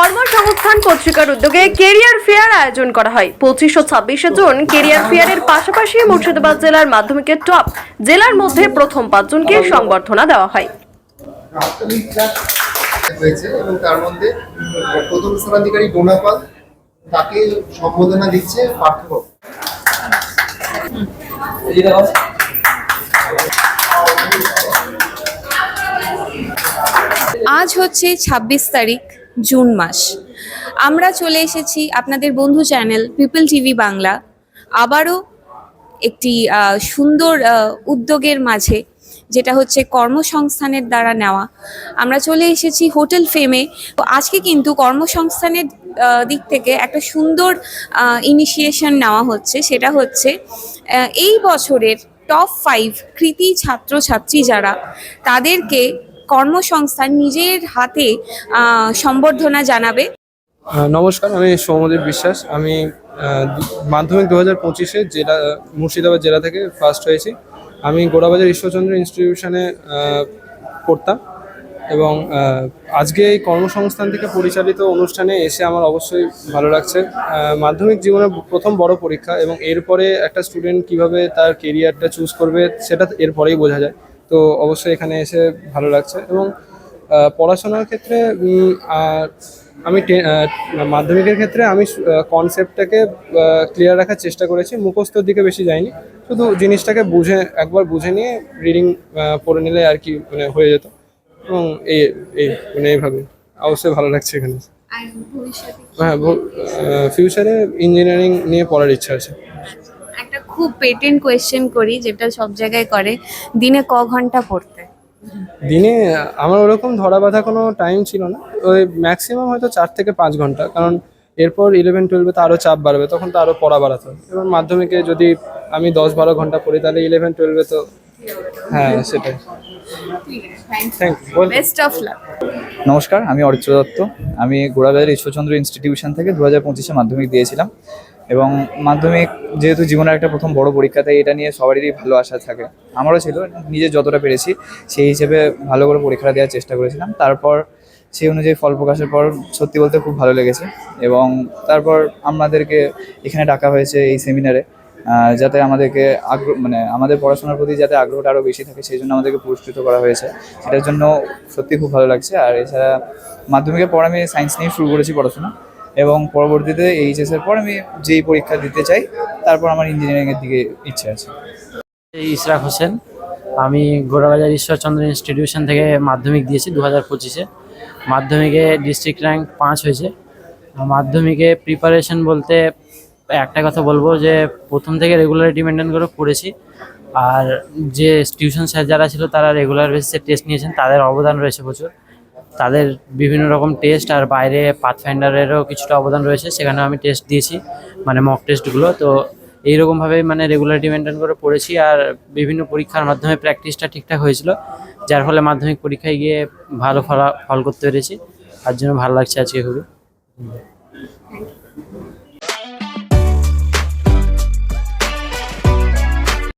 কর্মসংস্থান পত্রিকার উদ্যোগে কেরিয়ার ফেয়ার আয়োজন করা হয়। পঁচিশ ও ছাব্বিশে জুন কেরিয়ার ফেয়ারের পাশাপাশি মুর্শিদাবাদ জেলার মাধ্যমিকের টপ জেলার মধ্যে প্রথম পাঁচজনকে সংবর্ধনা দেওয়া হয়। হয়েছে এবং তার মধ্যে প্রথম স্থানাধিকারী ডোনাপাল তাকে সম্বোধনা দিচ্ছে আজ হচ্ছে ২৬ তারিখ। জুন মাস। আমরা চলে এসেছি আপনাদের বন্ধু চ্যানেল পিপল টিভি বাংলা। আবারও একটি সুন্দর উদ্যোগের মাঝে, যেটা হচ্ছে কর্মসংস্থানের দ্বারা নেওয়া। আমরা চলে এসেছি হোটেল ফেমে। তো আজকে কিন্তু কর্মসংস্থানের দিক থেকে একটা সুন্দর ইনিশিয়েশন নেওয়া হচ্ছে। সেটা হচ্ছে এই বছরের টপ ফাইভ কৃতি ছাত্রছাত্রী যারা, তাদেরকে কর্মসংস্থান নিজের হাতে সম্বর্ধনা জানাবে। নমস্কার, আমি সৌমদীপ বিশ্বাস। আমি মাধ্যমিক দু হাজার পঁচিশে জেলা, মুর্শিদাবাদ জেলা থেকে ফার্স্ট হয়েছি। আমি গোড়াবাজার ঈশ্বরচন্দ্র ইনস্টিটিউশনে পড়তাম এবং আজকে এই কর্মসংস্থান থেকে পরিচালিত অনুষ্ঠানে এসে আমার অবশ্যই ভালো লাগছে। মাধ্যমিক জীবনের প্রথম বড় পরীক্ষা এবং এরপরে একটা স্টুডেন্ট কীভাবে তার কেরিয়ারটা চুজ করবে, সেটা এরপরেই বোঝা যায়। তো অবশ্যই এখানে এসে ভালো লাগছে এবং পড়াশোনার ক্ষেত্রে আমি মাধ্যমিকের ক্ষেত্রে আমি কনসেপ্টটাকে ক্লিয়ার রাখার চেষ্টা করেছি মুখস্থর দিকে বেশি যাইনি। শুধু জিনিসটাকে বুঝে একবার বুঝে নিয়ে রিডিং পড়ে নিলে আর কি মানে হয়ে যেত। এবং এই এই মানে এইভাবে। অবশ্যই ভালো লাগছে এখানে। হ্যাঁ ফিউচারে ইঞ্জিনিয়ারিং নিয়ে পড়ার ইচ্ছা আছে। খুব পেটেন্ট কোয়েশ্চেন করি, যেটা সব জায়গায় করে, দিনে ক ঘণ্টা পড়তে? দিনে আমার ওরকম ধরা বাঁধা কোনো টাইম ছিল না। ওই ম্যাক্সিমাম হয়তো চার থেকে পাঁচ ঘণ্টা, কারণ এরপর ইলেভেন টুয়েলভে তো আরও চাপ বাড়বে, তখন তো আরও পড়া বাড়াতে হবে। এবার মাধ্যমিকে যদি আমি দশ, বারো ঘণ্টা পড়ি, তাহলে ইলেভেন টুয়েলভে তো হ্যাঁ সেটাই। নমস্কার আমি অরিত্র দত্ত। আমি গোড়াবাজার ঈশ্বরচন্দ্র ইনস্টিটিউশন থেকে দু হাজার পঁচিশে মাধ্যমিক দিয়েছিলাম এবং মাধ্যমিক যেহেতু জীবনের একটা প্রথম বড় পরীক্ষা তাই এটা নিয়ে সবারই ভালো আশা থাকে। আমারও ছিল নিজে যতটা পেরেছি সেই হিসেবে ভালো করে পরীক্ষাটা দেওয়ার চেষ্টা করেছিলাম। তারপর সেই অনুযায়ী ফল প্রকাশের পর সত্যি বলতে খুব ভালো লেগেছে এবং তারপর আমাদেরকে এখানে ডাকা হয়েছে এই সেমিনারে যাতে আমাদেরকে আগ্রহ মানে আমাদের পড়াশোনার প্রতি যাতে আগ্রহটা আরও বেশি থাকে, সেই জন্য আমাদেরকে পুরস্কৃত করা হয়েছে। সেটার জন্য সত্যি খুব ভালো লাগছে। আর এছাড়া মাধ্যমিকের পর আমি সায়েন্স নিয়ে শুরু করেছি পড়াশোনা এবং পরবর্তীতে এইচএস এর পর আমি যেই পরীক্ষা দিতে চাই, তারপর আমার ইঞ্জিনিয়ারিংয়ের দিকে ইচ্ছে আছে। ইশরাক হোসেন। আমি গোড়াবাজার ঈশ্বরচন্দ্র ইনস্টিটিউশন থেকে মাধ্যমিক দিয়েছি দু হাজার পঁচিশে। মাধ্যমিকে ডিস্ট্রিক্ট র্যাঙ্ক পাঁচ হয়েছে। মাধ্যমিকে প্রিপারেশন বলতে একটা কথা বলব যে প্রথম থেকে রেগুলারিটি মেনটেন করে পড়েছি আর যে টিউশন স্যার যারা ছিল তারা রেগুলার বেসিসে টেস্ট নিয়েছেন, তাদের অবদান রয়েছে প্রচুর। তাদের বিভিন্ন রকম টেস্ট আর বাইরে পাথফাইন্ডারেরও কিছুটা অবদান রয়েছে, সেখানেও আমি টেস্ট দিয়েছি মানে মক টেস্টগুলো তো এইরকমভাবে মানে রেগুলারিটি মেনটেন করে পড়েছি আর বিভিন্ন পরীক্ষার মাধ্যমে প্র্যাকটিসটা ঠিকঠাক হয়েছিল, যার ফলে মাধ্যমিক পরীক্ষায় গিয়ে ভালো ফলা, ফল করতে পেরেছি। তার জন্য ভালো লাগছে আজকে খুবই